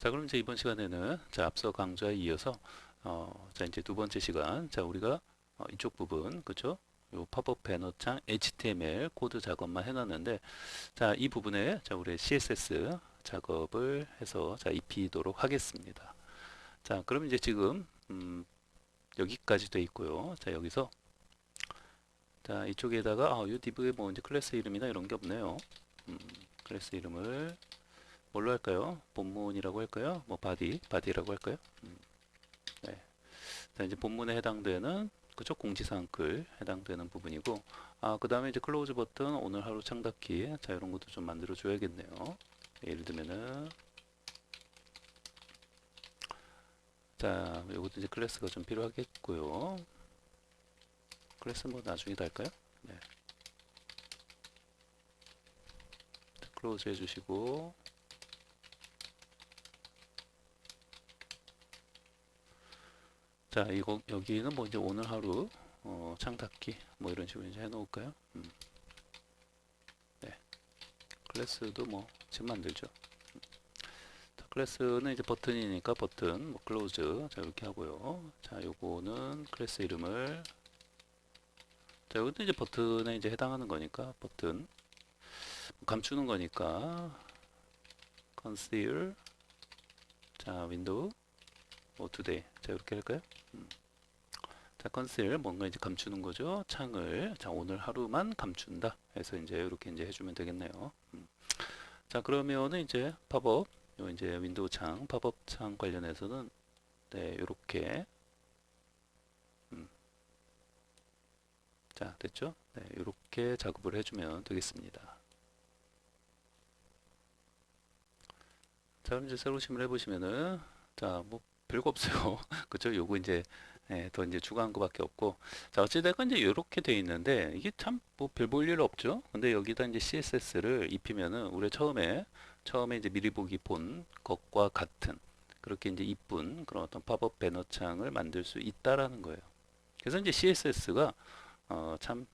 자, 그럼 이제 이번 시간에는 자, 앞서 강좌에 이어서 어, 자, 이제 두 번째 시간. 자, 우리가 어, 이쪽 부분, 그죠? 요 팝업 배너 창 HTML 코드 작업만 해놨는데, 자, 이 부분에 자, 우리 CSS 작업을 해서 자, 입히도록 하겠습니다. 자, 그럼 이제 지금 음, 여기까지 돼 있고요. 자, 여기서 자, 이쪽에다가 아, 이 div에 뭐 이제 클래스 이름이나 이런 게 없네요. 음, 클래스 이름을 뭘로 할까요? 본문이라고 할까요? 뭐 바디, 바디라고 할까요? 음, 네. 자, 이제 본문에 해당되는 그쪽 공지사항 글 해당되는 부분이고 아, 그 다음에 이제 클로즈 버튼 오늘 하루 창닫기 자, 이런 것도 좀 만들어 줘야겠네요. 예를 들면은 자, 요것도 이제 클래스가 좀 필요하겠고요. 클래스 뭐 나중에 달까요? 네. 클로즈 해주시고 자, 이거 여기는 뭐 이제 오늘 하루 어, 창닫기 뭐 이런 식으로 이제 해놓을까요? 음. 네, 클래스도 뭐 지금 만들죠. 음. 자, 클래스는 이제 버튼이니까 버튼 뭐 클로즈 자 이렇게 하고요. 자, 요거는 클래스 이름을 자, 이것도 이제 버튼에 이제 해당하는 거니까 버튼 감추는 거니까 conceal 자 윈도우 뭐 today 자 이렇게 할까요? 음. 자 conceal 뭔가 이제 감추는 거죠. 창을. 자 오늘 하루만 감춘다. 해서 이제 이렇게 이제 해 주면 되겠네요. 음. 자 그러면은 이제 팝업. 요 이제 윈도우 창 팝업 창 관련해서는 네 요렇게. 음. 자 됐죠? 네 요렇게 작업을 해 주면 되겠습니다. 자 그럼 이제 새로 심을 해보시면은 자 뭐 별거 없어요. 그죠 요거 이제 예, 더 이제 추가한 거밖에 없고. 자 어찌됐건 이제 이렇게 돼 있는데 이게 참 뭐 별 볼 일 없죠? 근데 여기다 이제 CSS를 입히면은 우리 처음에 처음에 이제 미리 보기 본 것과 같은 그렇게 이제 이쁜 그런 어떤 팝업 배너 창을 만들 수 있다라는 거예요. 그래서 이제 CSS가 어, 참뭐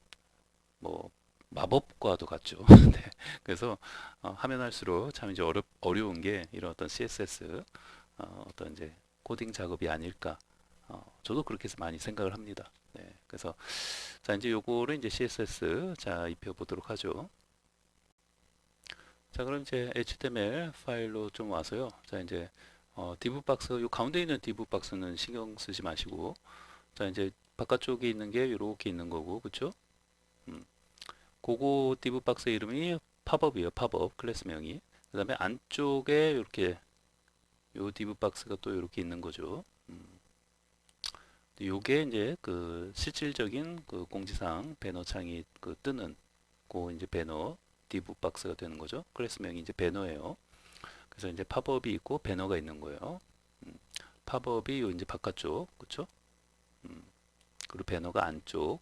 마법과도 같죠. 네. 그래서 어, 하면 할수록 참 이제 어렵, 어려운 게 이런 어떤 CSS 어, 어떤 이제 코딩 작업이 아닐까. 어, 저도 그렇게 많이 생각을 합니다. 네. 그래서 자 이제 요거를 이제 CSS 자 입혀 보도록 하죠. 자 그럼 이제 HTML 파일로 좀 와서요. 자 이제 어, div 박스 요 가운데 있는 div 박스는 신경 쓰지 마시고 자 이제 바깥쪽에 있는 게 이렇게 있는 거고 그쵸? 음. 그거 div 박스 이름이 팝업이에요. 팝업 클래스명이. 그 다음에 안쪽에 이렇게 요 div 박스가 또 이렇게 있는 거죠. 음. 요게 이제 그 실질적인 그 공지사항 배너 창이 그 뜨는 그 이제 배너 div 박스가 되는 거죠. 클래스명이 이제 배너예요. 그래서 이제 팝업이 있고 배너가 있는 거예요. 음. 팝업이 요 이제 바깥쪽, 그렇죠? 음. 그리고 배너가 안쪽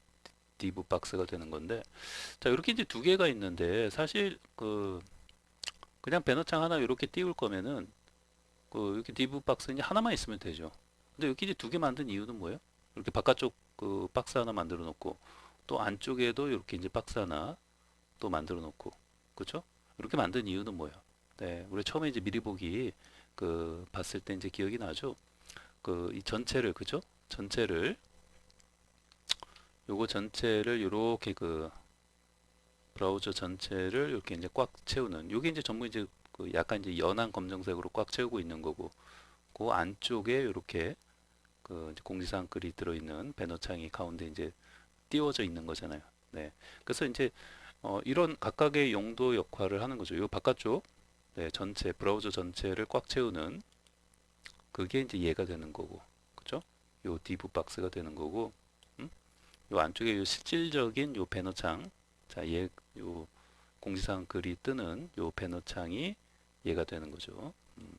div 박스가 되는 건데 자 이렇게 이제 두 개가 있는데 사실 그 그냥 배너창 하나 이렇게 띄울 거면은 그 이렇게 div 박스 이제 하나만 있으면 되죠. 근데 여기 이제 두 개 만든 이유는 뭐예요? 이렇게 바깥쪽 그 박스 하나 만들어 놓고 또 안쪽에도 이렇게 이제 박스 하나 또 만들어 놓고 그렇죠? 이렇게 만든 이유는 뭐예요? 네 우리 처음에 이제 미리 보기 그 봤을 때 이제 기억이 나죠? 그 이 전체를 그죠? 전체를 요거 전체를 이렇게 그 브라우저 전체를 이렇게 이제 꽉 채우는 요게 이제 전부 이제 그 약간 이제 연한 검정색으로 꽉 채우고 있는 거고 그 안쪽에 이렇게 그 공지사항 글이 들어있는 배너 창이 가운데 이제 띄워져 있는 거잖아요. 네. 그래서 이제 어 이런 각각의 용도 역할을 하는 거죠. 요 바깥쪽 네, 전체 브라우저 전체를 꽉 채우는 그게 이제 얘가 되는 거고. 그죠? 요 div 박스가 되는 거고. 요 안쪽에 요 실질적인 요 배너 창 자, 얘, 요 공지사항 글이 뜨는 요 배너 창이 얘가 되는 거죠. 음.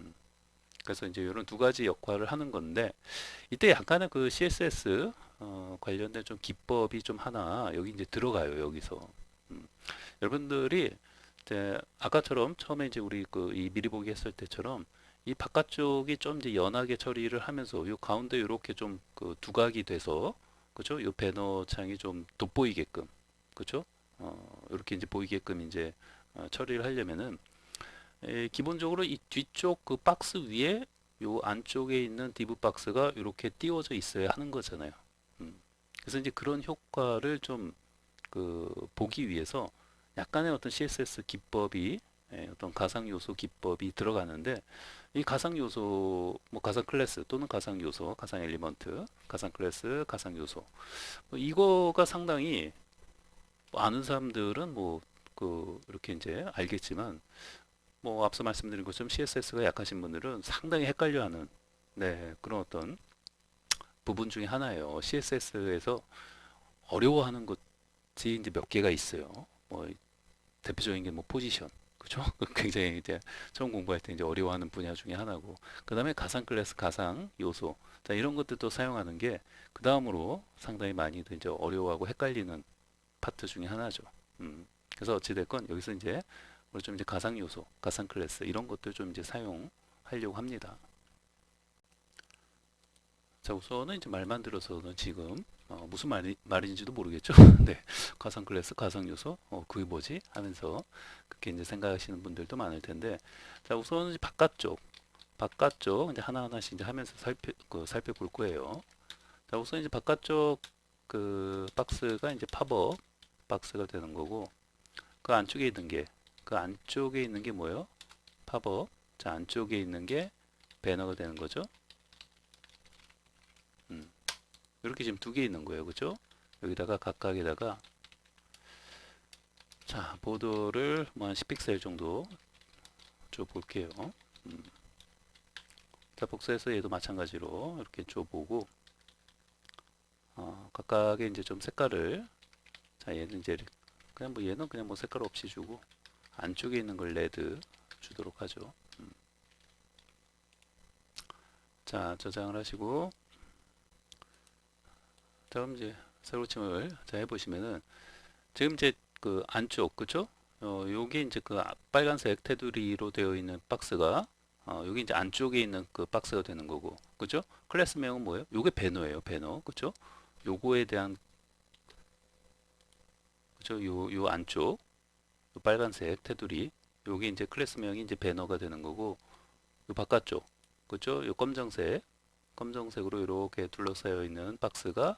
음. 그래서 이제 이런 두 가지 역할을 하는 건데 이때 약간의 그 CSS 어, 관련된 좀 기법이 좀 하나 여기 이제 들어가요 여기서 음. 여러분들이 이제 아까처럼 처음에 이제 우리 그 이 미리 보기 했을 때처럼 이 바깥쪽이 좀 이제 연하게 처리를 하면서 요 가운데 이렇게 좀 그 두각이 돼서 그죠? 요 배너 창이 좀 돋보이게끔 그죠? 어, 이렇게 이제 보이게끔 이제 어, 처리를 하려면은 에, 기본적으로 이 뒤쪽 그 박스 위에 요 안쪽에 있는 디브 박스가 이렇게 띄워져 있어야 하는 거잖아요. 음. 그래서 이제 그런 효과를 좀 그 보기 위해서 약간의 어떤 CSS 기법이 예, 어떤 가상 요소 기법이 들어가는데 이 가상 요소 뭐 가상 클래스 또는 가상 요소, 가상 엘리먼트, 가상 클래스, 가상 요소 뭐 이거가 상당히 뭐 아는 사람들은 뭐 그 이렇게 이제 알겠지만 뭐 앞서 말씀드린 것처럼 CSS가 약하신 분들은 상당히 헷갈려하는 네 그런 어떤 부분 중에 하나예요. CSS에서 어려워하는 것이 이제 몇 개가 있어요. 뭐 대표적인 게 뭐 포지션 그죠? 굉장히 이제 처음 공부할 때 이제 어려워하는 분야 중에 하나고 그 다음에 가상 클래스 가상 요소 자 이런 것들도 사용하는 게 그 다음으로 상당히 많이들 이제 어려워하고 헷갈리는 파트 중에 하나죠. 음. 그래서 어찌됐건 여기서 이제 우리 좀 이제 가상 요소, 가상 클래스 이런 것들 좀 이제 사용하려고 합니다. 자 우선은 이제 말만 들어서는 지금 어, 무슨 말이, 말인지도 모르겠죠. 네, 가상 클래스, 가상 요소, 어, 그게 뭐지? 하면서 그렇게 이제 생각하시는 분들도 많을 텐데, 자 우선은 바깥쪽, 바깥쪽 이제 하나 하나씩 이제 하면서 살펴 그, 살펴볼 거예요. 자 우선 이제 바깥쪽 그 박스가 이제 팝업 박스가 되는 거고, 그 안쪽에 있는 게, 그 안쪽에 있는 게 뭐예요? 팝업. 자 안쪽에 있는 게 배너가 되는 거죠. 음. 이렇게 지금 두 개 있는 거예요. 그죠? 여기다가 각각에다가 자, 보도를 뭐 한 10픽셀 정도 줘 볼게요. 음. 자, 복사해서 얘도 마찬가지로 이렇게 줘 보고 어, 각각의 이제 좀 색깔을 자, 얘는 이제 그냥 뭐 얘는 그냥 뭐 색깔 없이 주고 안쪽에 있는 걸 레드 주도록 하죠. 음. 자, 저장을 하시고 자, 그럼 이제 새로침을 자 해보시면은 지금 이제 그 안쪽 그죠? 어, 요게 이제 그 아- 빨간색 테두리로 되어 있는 박스가 어, 여기 이제 안쪽에 있는 그 박스가 되는 거고 그죠? 클래스명은 뭐예요? 요게 배너예요, 배너 그죠? 요거에 대한 그죠? 요, 요 안쪽 요 빨간색 테두리 요게 이제 클래스명이 이제 배너가 되는 거고 요 바깥쪽 그죠? 요 검정색 검정색으로 이렇게 둘러싸여 있는 박스가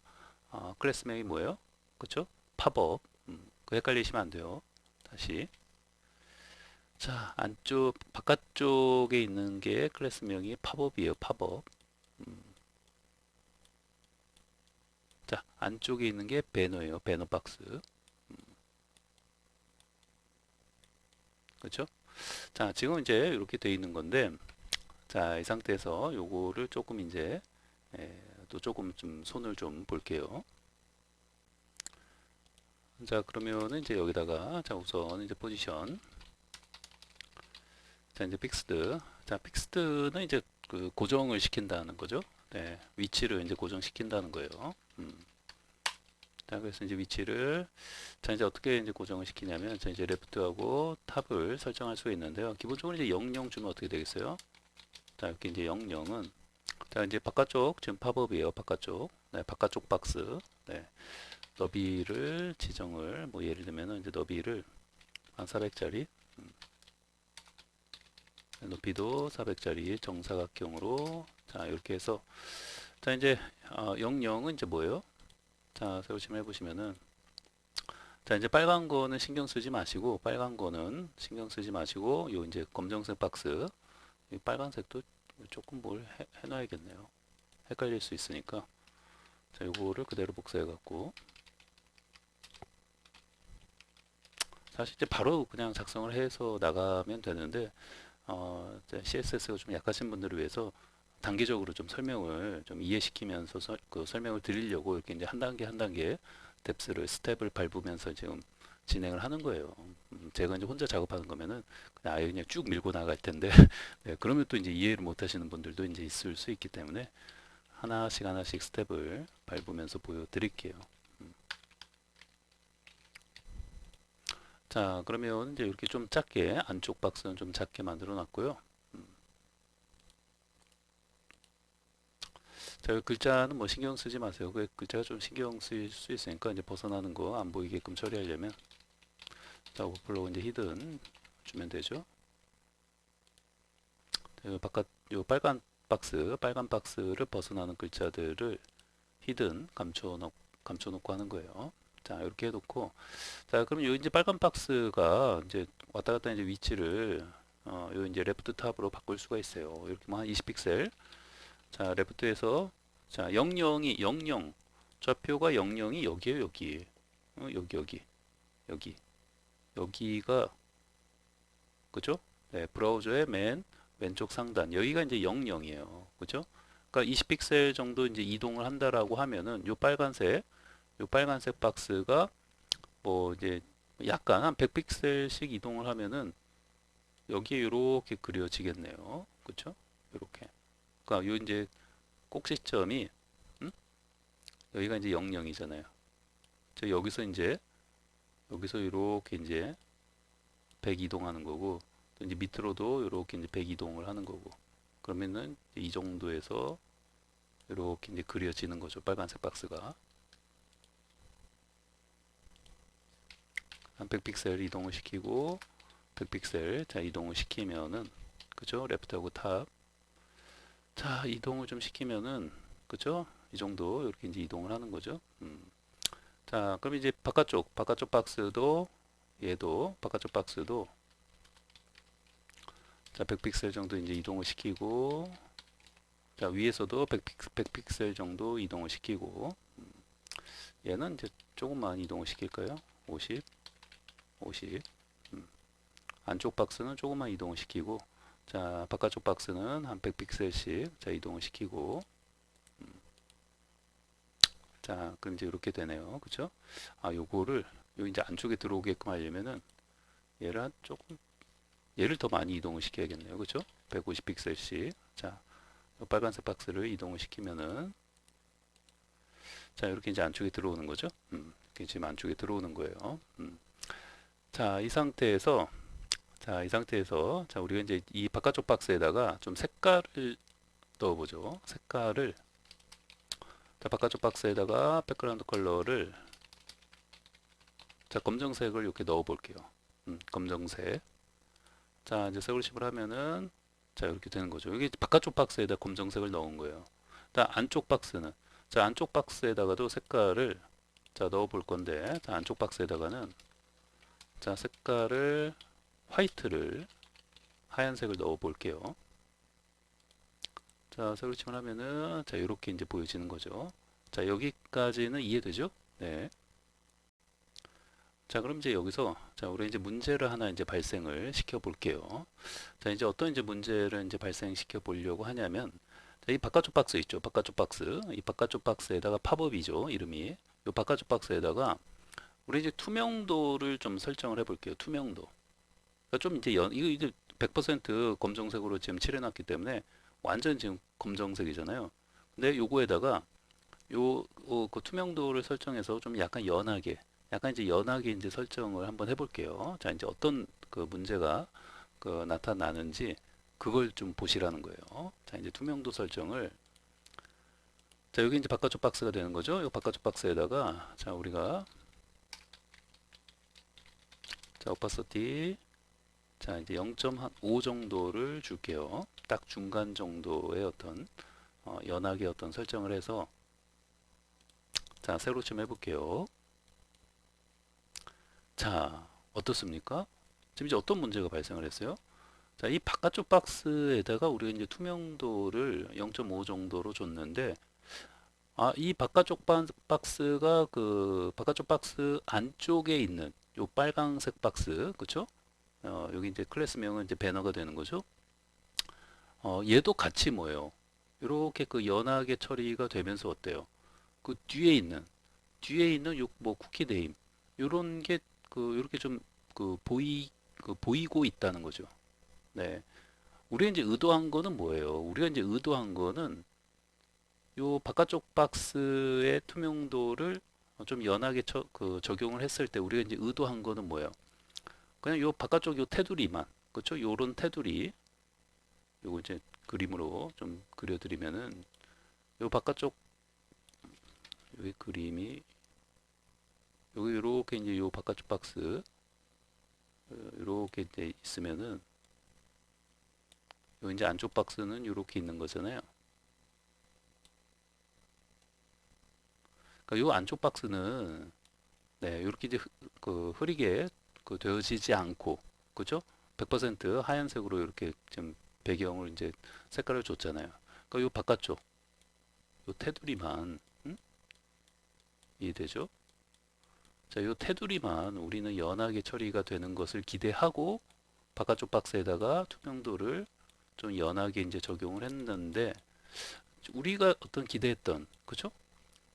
어, 클래스명이 뭐예요? 그쵸? 팝업. 음, 그 헷갈리시면 안 돼요. 다시. 자, 안쪽, 바깥쪽에 있는 게 클래스명이 팝업이에요. 팝업. 음. 자, 안쪽에 있는 게 배너예요. 배너 박스. 음. 그쵸? 자, 지금 이제 이렇게 돼 있는 건데, 자, 이 상태에서 요거를 조금 이제, 에, 또 조금 좀 손을 좀 볼게요. 자, 그러면은 이제 여기다가 자, 우선 이제 포지션. 자, 이제 픽스드. 자, 픽스드는 이제 그 고정을 시킨다는 거죠. 네, 위치를 이제 고정시킨다는 거예요. 음. 자, 그래서 이제 위치를 자, 이제 어떻게 이제 고정을 시키냐면 자, 이제 레프트하고 탑을 설정할 수가 있는데요. 기본적으로 이제 00 주면 어떻게 되겠어요? 자, 이렇게 이제 00은 자, 이제 바깥쪽 지금 팝업이에요. 바깥쪽. 네, 바깥쪽 박스. 네. 너비를 지정을 뭐 예를 들면은 이제 너비를 한 400짜리 음. 높이도 400짜리 정사각형으로 자 이렇게 해서 자 이제 어, 00은 이제 뭐예요? 자 세우시면 해보시면은. 자 이제 빨간 거는 신경 쓰지 마시고 빨간 거는 신경 쓰지 마시고 요 이제 검정색 박스 이 빨간색도 조금 뭘 해, 해놔야겠네요. 헷갈릴 수 있으니까. 자 요거를 그대로 복사해 갖고. 사실 이제 바로 그냥 작성을 해서 나가면 되는데 어, CSS가 좀 약하신 분들을 위해서 단계적으로 좀 설명을 좀 이해시키면서 서, 그 설명을 드리려고 이렇게 이제 한 단계 한 단계 뎁스를 스텝을 밟으면서 지금 진행을 하는 거예요. 음, 제가 이제 혼자 작업하는 거면은 그냥 아예 그냥 쭉 밀고 나갈 텐데 네, 그러면 또 이제 이해를 못 하시는 분들도 이제 있을 수 있기 때문에 하나씩 하나씩 스텝을 밟으면서 보여드릴게요. 자, 그러면 이제 이렇게 좀 작게 안쪽 박스는 좀 작게 만들어 놨고요. 자, 글자는 뭐 신경 쓰지 마세요. 그 글자가 좀 신경 쓰일 수 있으니까 이제 벗어나는 거 안 보이게끔 처리하려면 자, 오버플로우 이제 히든 주면 되죠. 자, 요 바깥 요 빨간 박스, 빨간 박스를 벗어나는 글자들을 히든 감춰놓 감춰놓고 하는 거예요. 자, 이렇게 해놓고 자, 그럼 요 이제 빨간 박스가 이제 왔다 갔다 이제 위치를 어, 요 이제 레프트 탑으로 바꿀 수가 있어요. 이렇게 뭐 한 20픽셀. 자, 레프트에서 자, 00이 00 좌표가 00이 여기에요, 여기. 어, 여기 여기. 여기. 여기가 그죠? 네, 브라우저의 맨 왼쪽 상단. 여기가 이제 00이에요. 그죠? 그러니까 20픽셀 정도 이제 이동을 한다라고 하면은 요 빨간색 요 빨간색 박스가 뭐 이제 약간 한 100픽셀씩 이동을 하면은 여기에 이렇게 그려지겠네요. 그쵸? 이렇게. 그러니까 요 이제 꼭지점이 음? 여기가 이제 00이잖아요. 저 여기서 이제 여기서 이렇게 이제 100 이동하는 거고 또 이제 밑으로도 이렇게 이제 100 이동을 하는 거고 그러면은 이 정도에서 이렇게 이제 그려지는 거죠. 빨간색 박스가 한 100픽셀 이동을 시키고 100픽셀 자 이동을 시키면은 그죠? 레프트하고 탑. 자 이동을 좀 시키면은 그죠? 이 정도 이렇게 이제 이동을 하는 거죠. 음. 자 그럼 이제 바깥쪽 바깥쪽 박스도 얘도 바깥쪽 박스도 자 100픽셀 정도 이제 이동을 시키고 자 위에서도 100픽, 100픽셀 정도 이동을 시키고 음. 얘는 이제 조금만 이동을 시킬까요? 50 50 음. 안쪽 박스는 조금만 이동을 시키고 자 바깥쪽 박스는 한 100픽셀씩 자 이동을 시키고. 음. 자 그럼 이제 이렇게 되네요. 그쵸? 아 요거를 요 이제 안쪽에 들어오게끔 하려면은 얘를 한 조금 얘를 더 많이 이동을 시켜야겠네요. 그쵸? 150픽셀씩. 자요 빨간색 박스를 이동을 시키면은 자 이렇게 이제 안쪽에 들어오는 거죠? 음, 이렇게 지금 안쪽에 들어오는 거예요. 음. 자, 이 상태에서 자, 이 상태에서 자, 우리가 이제 이 바깥쪽 박스에다가 좀 색깔을 넣어 보죠. 색깔을 자, 바깥쪽 박스에다가 백그라운드 컬러를 자, 검정색을 이렇게 넣어 볼게요. 음, 검정색. 자, 이제 세월십을 하면은 자, 이렇게 되는 거죠. 여기 바깥쪽 박스에다 검정색을 넣은 거예요. 자, 안쪽 박스는 자, 안쪽 박스에다가도 색깔을 자, 넣어 볼 건데 자, 안쪽 박스에다가는 자 색깔을 화이트를 하얀색을 넣어 볼게요 자 치면 하면은 자 이렇게 이제 보여지는 거죠 자 여기까지는 이해되죠 네. 자 그럼 이제 여기서 자 우리 이제 문제를 하나 이제 발생을 시켜 볼게요 자 이제 어떤 이제 문제를 이제 발생시켜 보려고 하냐면 자, 이 바깥쪽 박스 있죠 바깥쪽 박스 이 바깥쪽 박스에다가 팝업이죠 이름이 이 바깥쪽 박스에다가 우리 이제 투명도를 좀 설정을 해 볼게요. 투명도. 그러니까 좀 이제 연, 이거 이제 100% 검정색으로 지금 칠해놨기 때문에 완전 지금 검정색이잖아요. 근데 요거에다가 요, 어, 그 투명도를 설정해서 좀 약간 연하게, 약간 이제 연하게 이제 설정을 한번 해볼게요. 자, 이제 어떤 그 문제가 그 나타나는지 그걸 좀 보시라는 거예요. 자, 이제 투명도 설정을 자, 여기 이제 바깥쪽 박스가 되는 거죠. 이 바깥쪽 박스에다가 자, 우리가 자, 오파서티 자, 이제 0.5 정도를 줄게요. 딱 중간 정도의 어떤 어, 연하게 어떤 설정을 해서 자, 새로 좀 해볼게요. 자, 어떻습니까? 지금 이제 어떤 문제가 발생을 했어요? 자, 이 바깥쪽 박스에다가 우리가 이제 투명도를 0.5 정도로 줬는데 아, 이 바깥쪽 바, 박스가 그 바깥쪽 박스 안쪽에 있는 요 빨강색 박스, 그쵸? 어, 여기 이제 클래스명은 이제 배너가 되는 거죠. 어, 얘도 같이 뭐예요? 이렇게 그 연하게 처리가 되면서 어때요? 그 뒤에 있는 뒤에 있는 요 뭐 쿠키 네임 요런 게 그 이렇게 좀 그 보이 그 보이고 있다는 거죠. 네. 우리가 이제 의도한 거는 뭐예요? 우리가 이제 의도한 거는 요 바깥쪽 박스의 투명도를 좀 연하게 처, 그 적용을 했을 때 우리가 이제 의도한 거는 뭐예요? 그냥 요 바깥쪽 요 테두리만 그렇죠? 요런 테두리 요거 이제 그림으로 좀 그려드리면은 요 바깥쪽 여기 그림이 여기 이렇게 이제 요 바깥쪽 박스 요렇게 이제 있으면은 요 이제 안쪽 박스는 요렇게 있는 거잖아요. 그러니까 요 안쪽 박스는 네, 요렇게 이제 흐- 그 흐리게 그 되어지지 않고 그죠? 100% 하얀색으로 이렇게 좀 배경을 이제 색깔을 줬잖아요. 그러니까 요 바깥쪽 요 테두리만 음? 이해되죠? 자, 요 테두리만 우리는 연하게 처리가 되는 것을 기대하고 바깥쪽 박스에다가 투명도를 좀 연하게 이제 적용을 했는데 우리가 어떤 기대했던 그죠?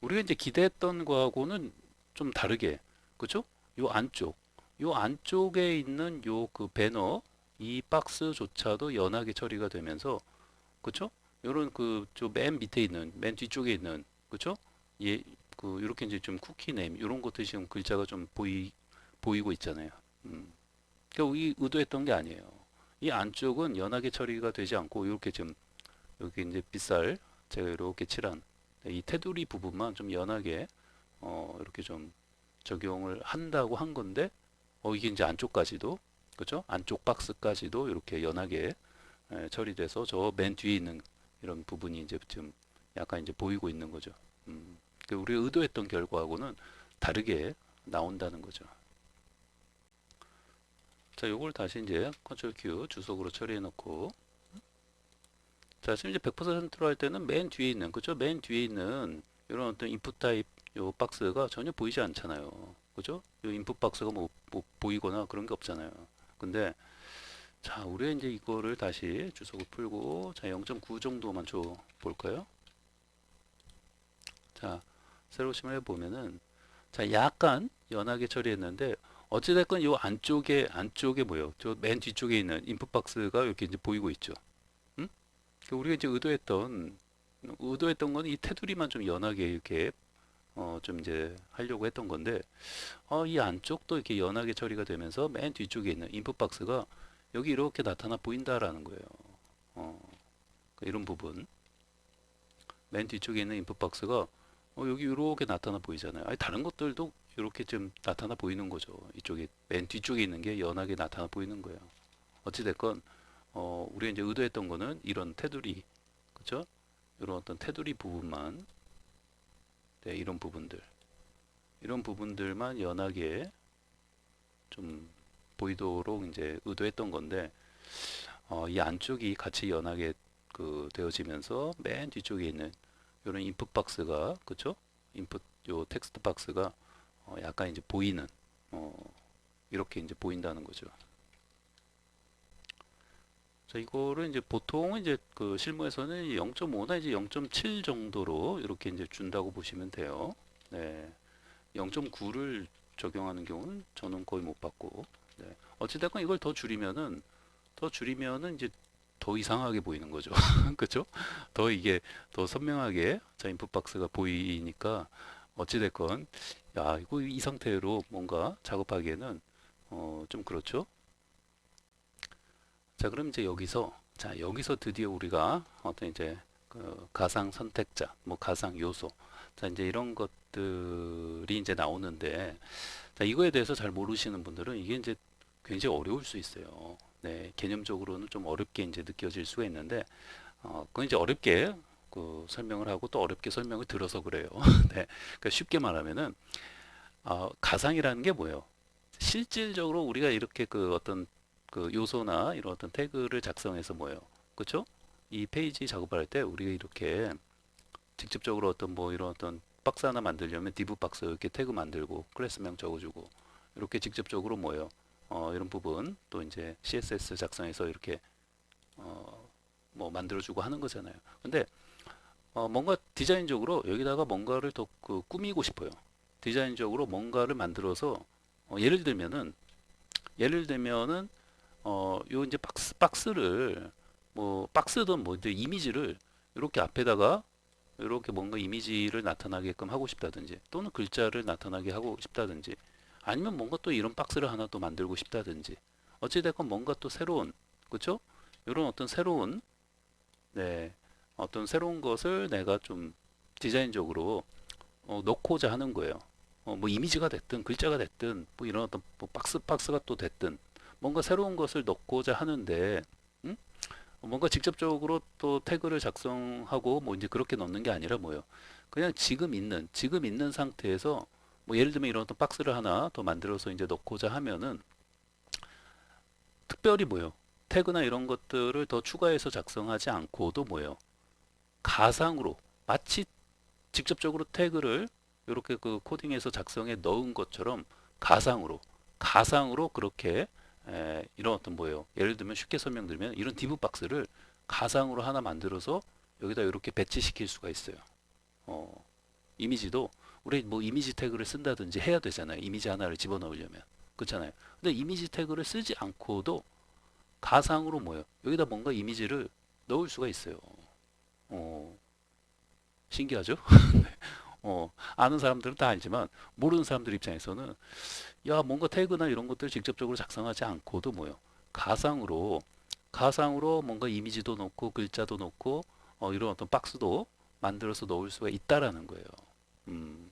우리가 이제 기대했던 거하고는 좀 다르게 그죠? 요 안쪽 요 안쪽에 있는 요 그 배너 이 박스조차도 연하게 처리가 되면서 그쵸? 요런 그 저 맨 밑에 있는 맨 뒤쪽에 있는 그쵸? 예, 그 요렇게 이제 좀 쿠키 네임 요런 것들이 지금 글자가 좀 보이 보이고 있잖아요. 음. 그러니까 우리 의도했던 게 아니에요. 이 안쪽은 연하게 처리가 되지 않고 이렇게 좀 여기 이제 빗살 제가 이렇게 칠한 이 테두리 부분만 좀 연하게 어 이렇게 좀 적용을 한다고 한 건데 어 이게 이제 안쪽까지도 그죠? 안쪽 박스까지도 이렇게 연하게 에, 처리돼서 저 맨 뒤에 있는 이런 부분이 이제 좀 약간 이제 보이고 있는 거죠. 음, 그 우리 의도했던 결과하고는 다르게 나온다는 거죠. 자, 요걸 다시 이제 컨트롤 Q 주석으로 처리해 놓고 자, 지금 이제 100%로 할 때는 맨 뒤에 있는 그죠? 맨 뒤에 있는 이런 어떤 인풋 타입 요 박스가 전혀 보이지 않잖아요. 그죠? 요 인풋 박스가 뭐, 뭐 보이거나 그런 게 없잖아요. 근데 자, 우리 이제 이거를 다시 주석을 풀고 자, 0.9 정도만 줘 볼까요? 자, 세로심을 해 보면은 자, 약간 연하게 처리했는데 어찌 됐건 요 안쪽에 안쪽에 뭐요? 저 맨 뒤쪽에 있는 인풋 박스가 이렇게 이제 보이고 있죠. 음? 그 우리가 이제 의도했던 의도했던 건 이 테두리만 좀 연하게 이렇게 어 좀 이제 하려고 했던 건데 어 이 안쪽도 이렇게 연하게 처리가 되면서 맨 뒤쪽에 있는 인풋 박스가 여기 이렇게 나타나 보인다라는 거예요. 어그 이런 부분 맨 뒤쪽에 있는 인풋 박스가 어 여기 이렇게 나타나 보이잖아요. 아니 다른 것들도 이렇게 좀 나타나 보이는 거죠. 이쪽에 맨 뒤쪽에 있는 게 연하게 나타나 보이는 거예요. 어찌 됐건 어 우리가 이제 의도했던 거는 이런 테두리 그죠? 이런 어떤 테두리 부분만 네, 이런 부분들 이런 부분들만 연하게 좀 보이도록 이제 의도했던 건데 어, 이 안쪽이 같이 연하게 그 되어지면서 맨 뒤쪽에 있는 이런 인풋 박스가 그쵸? 인풋 요 텍스트 박스가 어, 약간 이제 보이는 어, 이렇게 이제 보인다는 거죠. 자, 이거를 이제 보통은 이제 그 실무에서는 0.5나 이제 0.7 정도로 이렇게 이제 준다고 보시면 돼요. 네. 0.9를 적용하는 경우는 저는 거의 못 봤고. 네. 어찌됐건 이걸 더 줄이면은 더 줄이면은 이제 더 이상하게 보이는 거죠. 그렇죠? 더 이게 더 선명하게 자 인풋 박스가 보이니까 어찌 됐건 야, 이거 이 상태로 뭔가 작업하기에는 어, 좀 그렇죠? 자, 그럼 이제 여기서 자, 여기서 드디어 우리가 어떤 이제 그 가상 선택자, 뭐 가상 요소, 자, 이제 이런 것들이 이제 나오는데 자, 이거에 대해서 잘 모르시는 분들은 이게 이제 굉장히 어려울 수 있어요. 네, 개념적으로는 좀 어렵게 이제 느껴질 수가 있는데 어, 그건 이제 어렵게 그 설명을 하고 또 어렵게 설명을 들어서 그래요. 네, 그러니까 쉽게 말하면은 어, 가상이라는 게 뭐예요? 실질적으로 우리가 이렇게 그 어떤 그 요소나 이런 어떤 태그를 작성해서 뭐예요? 그렇죠? 이 페이지 작업할 때 우리가 이렇게 직접적으로 어떤 뭐 이런 어떤 박스 하나 만들려면 div 박스 이렇게 태그 만들고 클래스명 적어주고 이렇게 직접적으로 뭐예요? 어, 이런 부분 또 이제 CSS 작성해서 이렇게 어, 뭐 만들어주고 하는 거잖아요. 근데 어, 뭔가 디자인적으로 여기다가 뭔가를 더 그 꾸미고 싶어요. 디자인적으로 뭔가를 만들어서 어, 예를 들면은 예를 들면은 어, 요 이제 박스 박스를 뭐 박스든 뭐 이제 이미지를 이렇게 앞에다가 이렇게 뭔가 이미지를 나타나게끔 하고 싶다든지 또는 글자를 나타나게 하고 싶다든지 아니면 뭔가 또 이런 박스를 하나 또 만들고 싶다든지 어찌됐건 뭔가 또 새로운 그쵸? 이런 어떤 새로운 네 어떤 새로운 것을 내가 좀 디자인적으로 어, 넣고자 하는 거예요. 어, 뭐 이미지가 됐든 글자가 됐든 뭐 이런 어떤 뭐 박스 박스가 또 됐든 뭔가 새로운 것을 넣고자 하는데 음? 뭔가 직접적으로 또 태그를 작성하고 뭐 이제 그렇게 넣는 게 아니라 뭐예요? 그냥 지금 있는 지금 있는 상태에서 뭐 예를 들면 이런 어떤 박스를 하나 더 만들어서 이제 넣고자 하면은 특별히 뭐예요? 태그나 이런 것들을 더 추가해서 작성하지 않고도 뭐예요? 가상으로 마치 직접적으로 태그를 이렇게 그 코딩해서 작성해 넣은 것처럼 가상으로 가상으로 그렇게 에, 이런 어떤 뭐예요? 예를 들면 쉽게 설명드리면 이런 디브 박스를 가상으로 하나 만들어서 여기다 이렇게 배치시킬 수가 있어요. 어, 이미지도 우리 뭐 이미지 태그를 쓴다든지 해야 되잖아요. 이미지 하나를 집어넣으려면 그렇잖아요. 근데 이미지 태그를 쓰지 않고도 가상으로 뭐예요? 여기다 뭔가 이미지를 넣을 수가 있어요. 어, 신기하죠? 어, 아는 사람들은 다 알지만 모르는 사람들 입장에서는 야 뭔가 태그나 이런 것들을 직접적으로 작성하지 않고도 뭐요 가상으로 가상으로 뭔가 이미지도 넣고 글자도 넣고 어, 이런 어떤 박스도 만들어서 넣을 수가 있다라는 거예요. 음,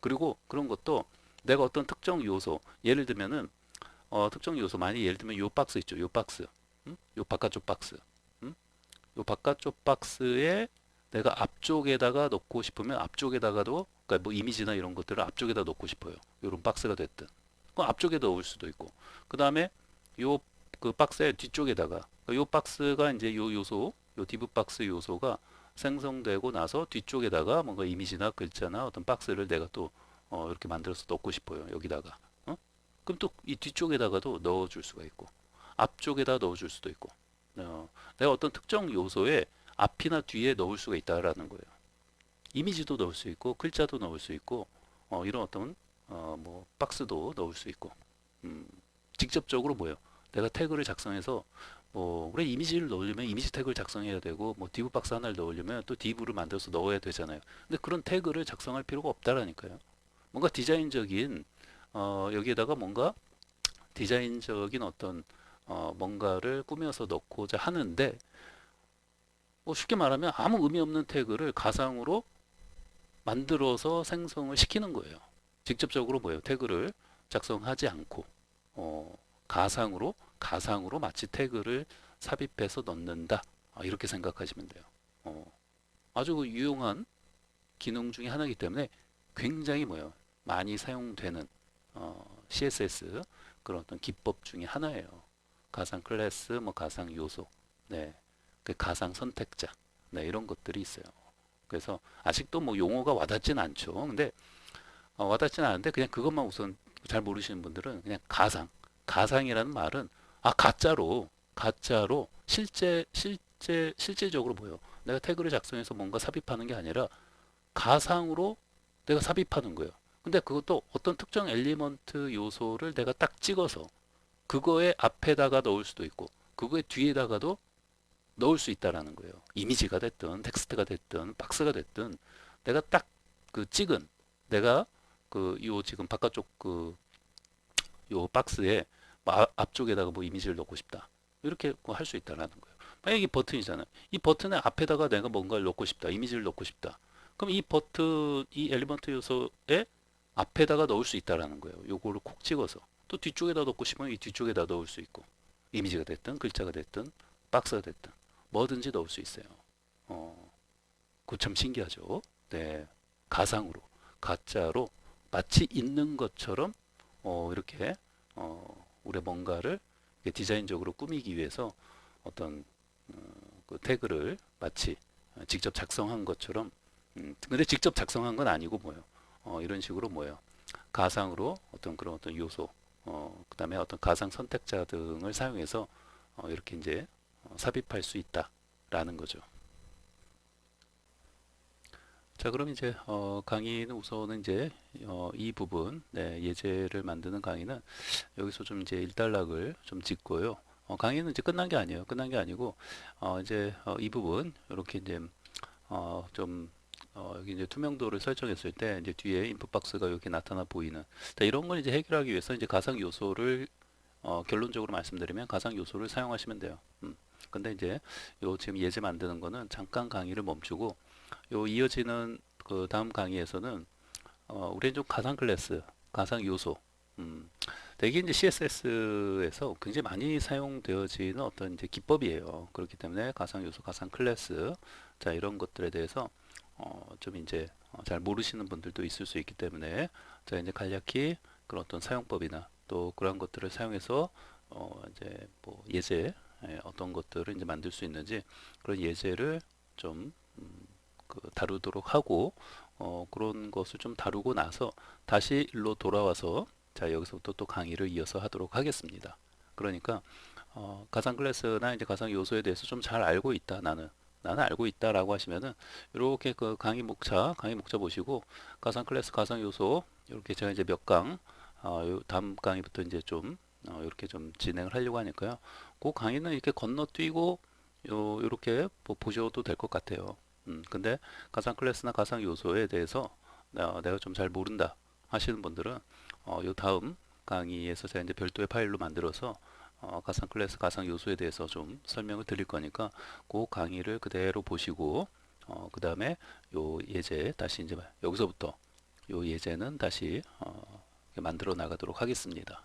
그리고 그런 것도 내가 어떤 특정 요소 예를 들면은 어, 특정 요소 많이 예를 들면 요 박스 있죠 요 박스 음? 요 바깥쪽 박스 음? 요 바깥쪽 박스에 내가 앞쪽에다가 넣고 싶으면 앞쪽에다가도 그러니까 뭐 이미지나 이런 것들을 앞쪽에다 넣고 싶어요. 이런 박스가 됐든. 그럼 앞쪽에 넣을 수도 있고. 그 다음에 요 그 박스의 뒤쪽에다가 그러니까 요 박스가 이제 요 요소, 요 디브 박스 요소가 생성되고 나서 뒤쪽에다가 뭔가 이미지나 글자나 어떤 박스를 내가 또 어, 이렇게 만들어서 넣고 싶어요. 여기다가. 어? 그럼 또 이 뒤쪽에다가도 넣어줄 수가 있고 앞쪽에다 넣어줄 수도 있고 어, 내가 어떤 특정 요소에 앞이나 뒤에 넣을 수가 있다라는 거예요. 이미지도 넣을 수 있고 글자도 넣을 수 있고 어, 이런 어떤 어, 뭐 박스도 넣을 수 있고 음, 직접적으로 뭐예요? 내가 태그를 작성해서 뭐 그래 이미지를 넣으려면 이미지 태그를 작성해야 되고 뭐 디브 박스 하나를 넣으려면 또 디브를 만들어서 넣어야 되잖아요. 근데 그런 태그를 작성할 필요가 없다라니까요. 뭔가 디자인적인 어, 여기에다가 뭔가 디자인적인 어떤 어, 뭔가를 꾸며서 넣고자 하는데 뭐 쉽게 말하면 아무 의미 없는 태그를 가상으로 만들어서 생성을 시키는 거예요. 직접적으로 뭐예요? 태그를 작성하지 않고 어, 가상으로 가상으로 마치 태그를 삽입해서 넣는다. 아, 이렇게 생각하시면 돼요. 어, 아주 그 유용한 기능 중에 하나이기 때문에 굉장히 뭐예요? 많이 사용되는 어, CSS 그런 어떤 기법 중에 하나예요. 가상 클래스, 뭐 가상 요소, 네, 그 가상 선택자, 네, 이런 것들이 있어요. 그래서 아직도 뭐 용어가 와닿진 않죠. 근데 어, 와닿진 않은데 그냥 그것만 우선 잘 모르시는 분들은 그냥 가상, 가상이라는 말은 아 가짜로 가짜로 실제 실제 실제적으로 뭐요? 내가 태그를 작성해서 뭔가 삽입하는 게 아니라 가상으로 내가 삽입하는 거예요. 근데 그것도 어떤 특정 엘리먼트 요소를 내가 딱 찍어서 그거의 앞에다가 넣을 수도 있고 그거의 뒤에다가도 넣을 수 있다라는 거예요. 이미지가 됐든 텍스트가 됐든 박스가 됐든 내가 딱 그 찍은 내가 그 요 지금 바깥쪽 그 요 박스에 앞쪽에다가 뭐 이미지를 넣고 싶다. 이렇게 뭐 할 수 있다라는 거예요. 만약에 이 버튼이잖아요. 이 버튼의 앞에다가 내가 뭔가를 넣고 싶다. 이미지를 넣고 싶다. 그럼 이 버튼 이 엘리먼트 요소에 앞에다가 넣을 수 있다라는 거예요. 요거를 콕 찍어서 또 뒤쪽에다 넣고 싶으면 이 뒤쪽에다 넣을 수 있고 이미지가 됐든 글자가 됐든 박스가 됐든 뭐든지 넣을 수 있어요. 어, 그거 참 신기하죠. 네, 가상으로 가짜로 마치 있는 것처럼 어, 이렇게 어, 우리 뭔가를 디자인적으로 꾸미기 위해서 어떤 어, 그 태그를 마치 직접 작성한 것처럼 음, 근데 직접 작성한 건 아니고 뭐예요? 어, 이런 식으로 뭐예요? 가상으로 어떤 그런 어떤 요소, 어, 그다음에 어떤 가상 선택자 등을 사용해서 어, 이렇게 이제 어, 삽입할 수 있다라는 거죠. 자, 그럼 이제 어, 강의는 우선은 이제 어, 이 부분, 네, 예제를 만드는 강의는 여기서 좀 이제 일단락을 좀 짓고요. 어, 강의는 이제 끝난 게 아니에요. 끝난 게 아니고 어, 이제 어, 이 부분 이렇게 이제 어, 좀 어, 여기 이제 투명도를 설정했을 때 이제 뒤에 인풋 박스가 이렇게 나타나 보이는 자, 이런 걸 이제 해결하기 위해서 이제 가상 요소를 어, 결론적으로 말씀드리면 가상 요소를 사용하시면 돼요. 음. 근데 이제 요 지금 예제 만드는 거는 잠깐 강의를 멈추고 요 이어지는 그 다음 강의에서는 어, 우리는 좀 가상 클래스, 가상 요소, 음, 대개 이제 CSS에서 굉장히 많이 사용되어지는 어떤 이제 기법이에요. 그렇기 때문에 가상 요소, 가상 클래스, 자 이런 것들에 대해서 어, 좀 이제 어, 잘 모르시는 분들도 있을 수 있기 때문에 자 이제 간략히 그런 어떤 사용법이나 또 그런 것들을 사용해서 어, 이제 뭐 예제 예, 어떤 것들을 이제 만들 수 있는지 그런 예제를 좀 음, 그 다루도록 하고 어, 그런 것을 좀 다루고 나서 다시 일로 돌아와서 자 여기서부터 또 강의를 이어서 하도록 하겠습니다. 그러니까 어, 가상 클래스나 이제 가상 요소에 대해서 좀 잘 알고 있다 나는 나는 알고 있다라고 하시면은 이렇게 그 강의 목차 강의 목차 보시고 가상 클래스 가상 요소 이렇게 제가 이제 몇강 어, 요 다음 강의부터 이제 좀 어, 이렇게 좀 진행을 하려고 하니까요. 그 강의는 이렇게 건너뛰고 요 이렇게 뭐 보셔도 될 것 같아요. 음, 근데 가상 클래스나 가상 요소에 대해서 나- 내가 좀 잘 모른다 하시는 분들은 어, 요 다음 강의에서 제가 이제 별도의 파일로 만들어서 어, 가상 클래스, 가상 요소에 대해서 좀 설명을 드릴 거니까 그 강의를 그대로 보시고 어, 그 다음에 요 예제 다시 이제 여기서부터 요 예제는 다시 어, 만들어 나가도록 하겠습니다.